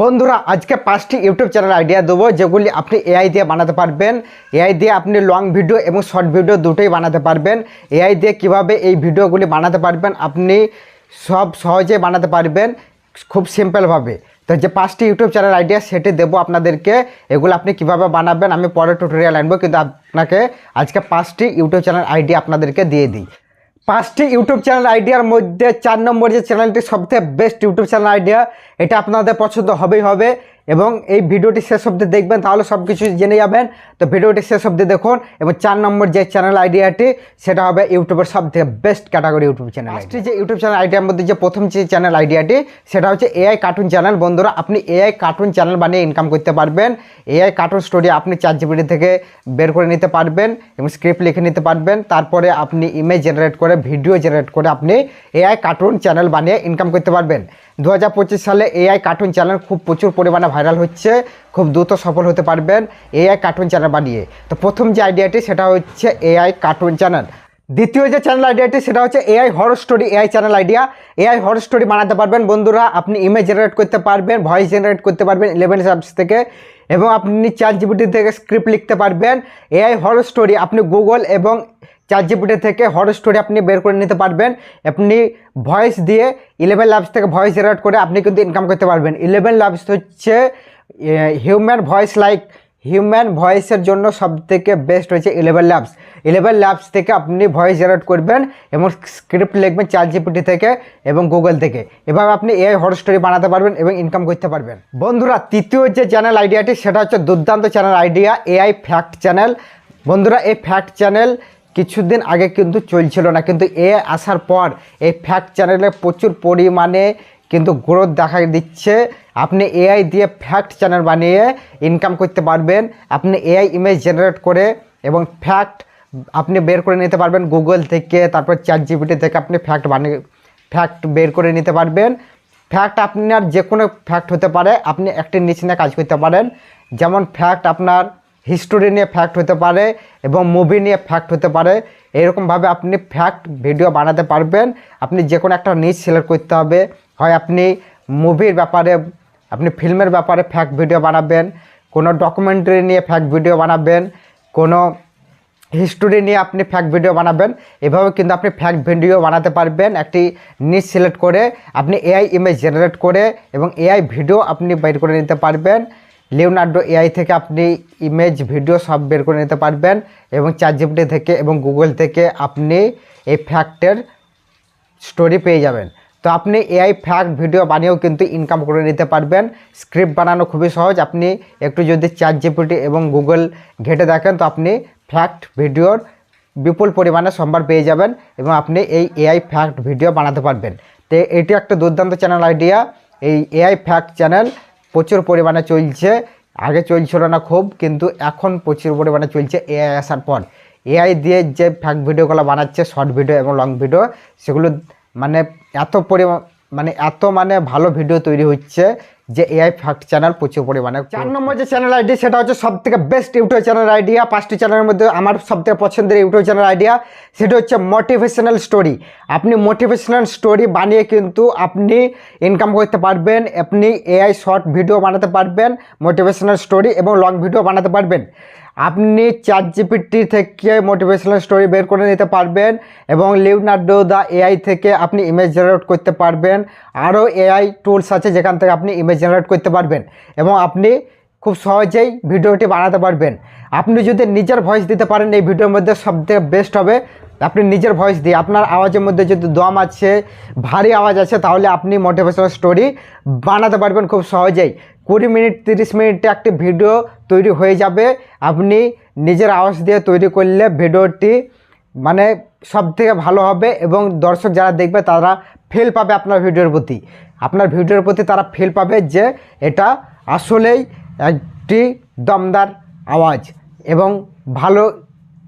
বন্ধুরা, আজকে পাঁচটি ইউটিউব চ্যানেল আইডিয়া দেবো, যেগুলি আপনি এআই দিয়ে বানাতে পারবেন। এআই দিয়ে আপনি লং ভিডিও এবং শর্ট ভিডিও দুটোই বানাতে পারবেন। এআই দিয়ে কীভাবে এই ভিডিওগুলি বানাতে পারবেন, আপনি সব সহজে বানাতে পারবেন, খুব সিম্পলভাবে তো যে পাঁচটি ইউটিউব চ্যানেল আইডিয়া সেটি দেবো আপনাদেরকে। এগুলো আপনি কীভাবে বানাবেন, আমি পরে টিউটোরিয়াল আনব, কিন্তু আপনাকে আজকে পাঁচটি ইউটিউব চ্যানেল আইডিয়া আপনাদেরকে দিয়ে দিই। পাঁচটি ইউটিউব চ্যানেল আইডিয়ার মধ্যে চার নম্বর যে চ্যানেলটি সবথেকে বেস্ট ইউটিউব চ্যানেল আইডিয়া, এটা আপনাদের পছন্দ হবেই হবে। এবং এই ভিডিওটি শেষ অব্দি দেখবেন, তাহলে সব কিছু জেনে যাবেন। তো ভিডিওটি শেষ অব্দি দেখুন এবং চার নম্বর যে চ্যানেল আইডিয়াটি সেটা হবে ইউটিউবের সব থেকে বেস্ট ক্যাটাগরি ইউটিউব চ্যানেল যে ইউটিউব চ্যানেল আইডিয়ার মধ্যে যে প্রথম যে চ্যানেল আইডিয়াটি সেটা হচ্ছে এআই কার্টুন চ্যানেল বন্ধুরা, আপনি এআই কার্টুন চ্যানেল বানিয়ে ইনকাম করতে পারবেন। এআই কার্টুন স্টোরি আপনি চার জিবিটি থেকে বের করে নিতে পারবেন এবং স্ক্রিপ্ট লিখে নিতে পারবেন। তারপরে আপনি ইমেজ জেনারেট করে ভিডিও জেনারেট করে আপনি এআই কার্টুন চ্যানেল বানিয়ে ইনকাম করতে পারবেন। দু হাজার পঁচিশ সালে এআই কার্টুন চ্যানেল খুব প্রচুর পরিমাণে ভাইরাল হচ্ছে। খুব দ্রুত সফল হতে পারবেন এআই কার্টুন চ্যানেল বানিয়ে। তো প্রথম যে আইডিয়াটি সেটা হচ্ছে এআই কার্টুন চ্যানেল দ্বিতীয় যে চ্যানেল আইডিয়াটি সেটা হচ্ছে AI horror story AI channel idea AI horror story বানাতে পারবেন বন্ধুরা, আপনি ইমেজ জেনারেট করতে পারবেন ভয়েস জেনারেট করতে পারবেন ইলেভেন অ্যাপস থেকে। এবং আপনি চার জিবিটি থেকে স্ক্রিপ্ট লিখতে পারবেন। এআই হর স্টোরি আপনি গুগল এবং জিবিটি থেকে হর স্টোরি আপনি বের করে নিতে পারবেন। আপনি ভয়েস দিয়ে ইলেভেন ল্যাবস থেকে ভয়েস জেনারেট করে আপনি কিন্তু ইনকাম করতে পারবেন। ইলেভেন ল্যাবস হচ্ছে হিউম্যান ভয়েস লাইক হিউম্যান ভয়েসের জন্য সবথেকে বেস্ট হচ্ছে ইলেভেন ল্যাবস ইলেভেন ল্যাবস থেকে আপনি ভয়েস জেনারেট করবেন এবং স্ক্রিপ্ট লিখবেন চার জিপিটি থেকে এবং গুগল থেকে। এভাবে আপনি এআই হর স্টোরি বানাতে পারবেন এবং ইনকাম করতে পারবেন। বন্ধুরা, তৃতীয় যে চ্যানেল আইডিয়াটি সেটা হচ্ছে দুর্দান্ত channel idea AI fact channel বন্ধুরা, এই ফ্যাক্ট চ্যানেল কিছুদিন আগে কিন্তু চলছিল না, কিন্তু এ আসার পর এই ফ্যাক্ট চ্যানেলে প্রচুর পরিমাণে কিন্তু গ্রোথ দেখা দিচ্ছে। আপনি এআই দিয়ে ফ্যাক্ট চ্যানেল বানিয়ে ইনকাম করতে পারবেন। আপনি এআই ইমেজ জেনারেট করে এবং ফ্যাক্ট আপনি বের করে নিতে পারবেন গুগল থেকে, তারপর চ্যাট জিপিটি থেকে আপনি ফ্যাক্ট বানিয়ে ফ্যাক্ট বের করে নিতে পারবেন। ফ্যাক্ট আপনার যে কোনো ফ্যাক্ট হতে পারে, আপনি একটি নিচে কাজ করতে পারেন। যেমন ফ্যাক্ট আপনার হিস্টোরি নিয়ে ফ্যাক্ট হতে পারে এবং মুভি নিয়ে ফ্যাক্ট হতে পারে। এরকমভাবে আপনি ফ্যাক্ট ভিডিও বানাতে পারবেন। আপনি যে কোনো একটা নিচ সিলেক্ট করতে হবে। হয় আপনি মুভির ব্যাপারে, আপনি ফিল্মের ব্যাপারে ফ্যাক্ট ভিডিও বানাবেন। কোনো ডকুমেন্টারি নিয়ে ফ্যাক্ট ভিডিও বানাবেন। কোনো হিস্টোরি নিয়ে আপনি ফ্যাক্ট ভিডিও বানাবেন। এভাবে কিন্তু আপনি ফ্যাক্ট ভিডিও বানাতে পারবেন একটি নিচ সিলেক্ট করে। আপনি এআই ইমেজ জেনারেট করে এবং এআই ভিডিও আপনি বাইর করে নিতে পারবেন। লিওনার্ডো এআই থেকে আপনি ইমেজ ভিডিও সব বের করে নিতে পারবেন এবং চার জিপিটি থেকে এবং গুগল থেকে আপনি এই ফ্যাক্টের স্টোরি পেয়ে যাবেন। তো আপনি এআই ফ্যাক্ট ভিডিও বানিয়েও কিন্তু ইনকাম করে নিতে পারবেন। স্ক্রিপ্ট বানানো খুবই সহজ। আপনি একটু যদি চার জিপিটি এবং গুগল ঘেটে দেখেন, তো আপনি ফ্যাক্ট ভিডিওর বিপুল পরিমাণে সম্ভার পেয়ে যাবেন এবং আপনি এই এআই ফ্যাক্ট ভিডিও বানাতে পারবেন। তো এটি একটা দুর্দান্ত চ্যানেল আইডিয়া এই এআই ফ্যাক্ট চ্যানেল প্রচুর পরিমাণে চলছে। আগে চলছিল না খুব, কিন্তু এখন প্রচুর পরিমাণে চলছে এআই আসার পর। এআই দিয়ে যে ফ্যাক ভিডিওগুলো বানাচ্ছে শর্ট ভিডিও এবং লং ভিডিও সেগুলো মানে এত পরিমাণ মানে এত মানে ভালো ভিডিও তৈরি হচ্ছে যে এআই ফ্যাক্ট চ্যানেল প্রচুর পরিমাণে চার নম্বর যে চ্যানেল আইডি সেটা হচ্ছে সব থেকে বেস্ট ইউটিউব চ্যানেল আইডিয়া পাঁচটি চ্যানেলের মধ্যে আমার সব থেকে পছন্দের ইউটিউব চ্যানেল আইডিয়া সেটা হচ্ছে মোটিভেশনাল স্টোরি আপনি মোটিভেশনাল স্টোরি বানিয়ে কিন্তু আপনি ইনকাম করতে পারবেন আপনি এআই শর্ট ভিডিও বানাতে পারবেন মোটিভেশনাল স্টোরি এবং লং ভিডিও বানাতে পারবেন। আপনি চার জিপিটি থেকে মোটিভেশনাল স্টোরি বের করে নিতে পারবেন এবং লিওনার্ডো দ্য এআই থেকে আপনি ইমেজ জেনারেট করতে পারবেন। আরও এআই টুলস আছে যেখান থেকে আপনি ইমেজ জেনারেট করতে পারবেন এবং আপনি খুব সহজেই ভিডিওটি বানাতে পারবেন। আপনি যদি নিজের ভয়েস দিতে পারেন, এই ভিডিওর মধ্যে সবথেকে বেস্ট হবে। আপনি নিজের ভয়েস দিয়ে আপনার আওয়াজের মধ্যে যদি দম আছে, ভারী আওয়াজ আছে, তাহলে আপনি মোটিভেশনাল স্টোরি বানাতে পারবেন খুব সহজেই। কুড়ি মিনিট, তিরিশ মিনিটে একটি ভিডিও তৈরি হয়ে যাবে। আপনি নিজের আওয়াজ দিয়ে তৈরি করলে ভিডিওটি মানে সব থেকে ভালো হবে এবং দর্শক যারা দেখবে তারা ফিল পাবে আপনার ভিডিওর প্রতি। আপনার ভিডিওর প্রতি তারা ফিল পাবে যে এটা আসলেই একটি দমদার আওয়াজ এবং ভালো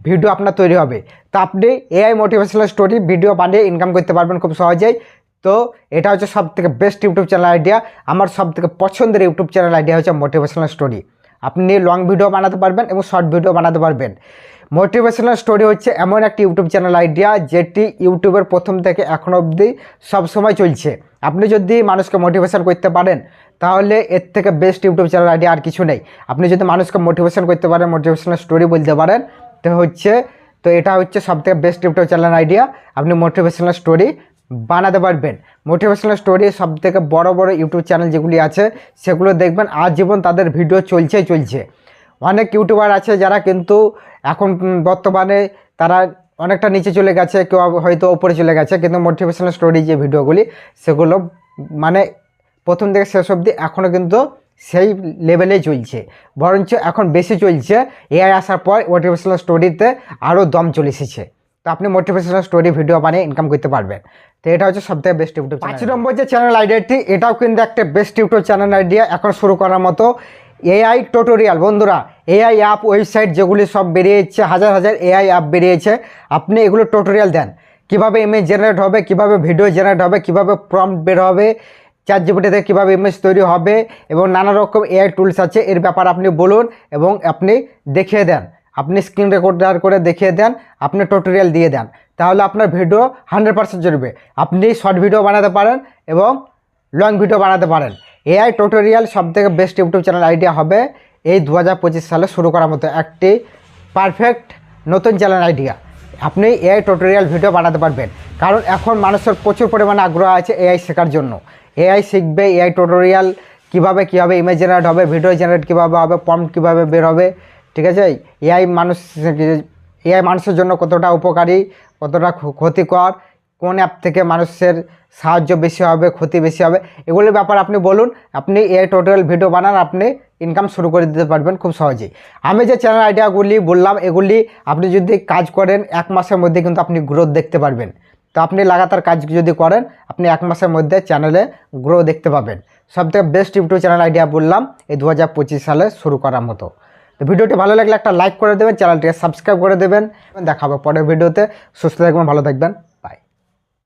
ভিডিও আপনার তৈরি হবে। তা আপনি এআই মোটিভেশনাল স্টোরি ভিডিও বানিয়ে ইনকাম করতে পারবেন খুব সহজেই। তো এটা হচ্ছে সব থেকে বেস্ট ইউটিউব চ্যানেল আইডিয়া আমার সব থেকে পছন্দের ইউটিউব চ্যানেল আইডিয়া হচ্ছে মোটিভেশনাল স্টোরি আপনি লং ভিডিও বানাতে পারবেন এবং শর্ট ভিডিও বানাতে পারবেন। মোটিভেশনাল স্টোরি হচ্ছে এমন একটি ইউটিউব চ্যানেল আইডিয়া যেটি ইউটিউবের প্রথম থেকে এখন অবধি সবসময় চলছে। আপনি যদি মানুষকে মোটিভেশন করতে পারেন, তাহলে এর থেকে বেস্ট ইউটিউব চ্যানেল আইডিয়া আর কিছু নেই। আপনি যদি মানুষকে মোটিভেশন করতে পারেন মোটিভেশনাল স্টোরি বলতে পারেন, তো হচ্ছে, তো এটা হচ্ছে সবথেকে বেস্ট ইউটিউব চ্যানেল আইডিয়া আপনি মোটিভেশনাল স্টোরি বানাতে পারবেন। মোটিভেশনাল স্টোরি সব থেকে বড় বড় ইউটিউব চ্যানেল যেগুলি আছে, সেগুলো দেখবেন। আজীবন তাদের ভিডিও চলছে চলছে। অনেক ইউটিউবার আছে যারা কিন্তু এখন বর্তমানে তারা অনেকটা নিচে চলে গেছে, কেউ হয়তো ওপরে চলে গেছে, কিন্তু মোটিভেশনাল স্টোরি যে ভিডিওগুলি, সেগুলো মানে প্রথম থেকে শেষ অবধি এখনও কিন্তু সেই লেভেলেই চলছে। বরঞ্চ এখন বেশি চলছে। এআই আসার পর মোটিভেশনাল স্টোরিতে আরও দম চলে এসেছে। তো আপনি মোটিভেশনাল স্টোরি ভিডিও বানিয়ে ইনকাম করতে পারবেন। তো এটা হচ্ছে সব থেকে বেস্ট ইউটিউব পাঁচ নম্বর যে চ্যানেল আইডিয়াটি এটাও কিন্তু একটা বেস্ট ইউটিউব চ্যানেল আইডিয়া এখন শুরু করার মতো এআই টোটোরিয়াল বন্ধুরা এআই অ্যাপ ওয়েবসাইট যেগুলি সব বেরিয়েছে হাজার হাজার এআই অ্যাপ বেরিয়েছে আপনি এগুলো টোটোরিয়াল দেন। কীভাবে ইমেজ জেনারেট হবে কীভাবে ভিডিও জেনারেট হবে কীভাবে প্রম্পট বের হবে চার জিবিটিতে কীভাবে ইমেজ তৈরি হবে এবং নানা রকম এআই টুলস আছে। এর ব্যাপার আপনি বলুন এবং আপনি দেখিয়ে দেন। আপনি স্ক্রিন রেকর্ডার করে দেখিয়ে দেন, আপনি টোটোরিয়াল দিয়ে দেন, তাহলে আপনার ভিডিও হান্ড্রেড পার্সেন্ট চলবে। আপনি শর্ট ভিডিও বানাতে পারেন এবং লং ভিডিও বানাতে পারেন। এআই টোটোরিয়াল সব থেকে বেস্ট ইউটিউব চ্যানেল আইডিয়া হবে এই দু হাজার পঁচিশ সালে শুরু করার মতো একটি পারফেক্ট নতুন চ্যানেল আইডিয়া আপনি এআই টোটোরিয়াল ভিডিও বানাতে পারবেন, কারণ এখন মানুষের প্রচুর পরিমাণে আগ্রহ আছে এআই শেখার জন্য। এআই শিখবে এআই টোটোরিয়াল কীভাবে কীভাবে ইমেজ জেনারেট হবে ভিডিও জেনারেট কীভাবে হবে পম্প কীভাবে বের হবে ঠিক আছে? এআই মানুষ এআই মানুষের জন্য কতটা উপকারী, কতটা ক্ষতিকর, কোন অ্যাপ থেকে মানুষের সাহায্য বেশি হবে, ক্ষতি বেশি হবে, এগুলোর ব্যাপার আপনি বলুন। আপনি এআই টোটাল ভিডিও বানান, আপনি ইনকাম শুরু করে দিতে পারবেন খুব সহজেই। আমি যে চ্যানেল আইডিয়াগুলি বললাম, এগুলি আপনি যদি কাজ করেন, এক মাসের মধ্যে কিন্তু আপনি গ্রোথ দেখতে পারবেন। তো আপনি লাগাতার কাজ যদি করেন, আপনি এক মাসের মধ্যে চ্যানেলে গ্রো দেখতে পাবেন। সবথেকে বেস্ট ইউটিউব চ্যানেল আইডিয়া বললাম, এই দু হাজার পঁচিশ সালে শুরু করার মতো। তো ভিডিওটি ভালো লাগলে একটা লাইক করে দেবেন, চ্যানেলটিকে সাবস্ক্রাইব করে দেবেন। দেখাবো পরের ভিডিওতে। সুস্থ থাকবেন, ভালো থাকবেন।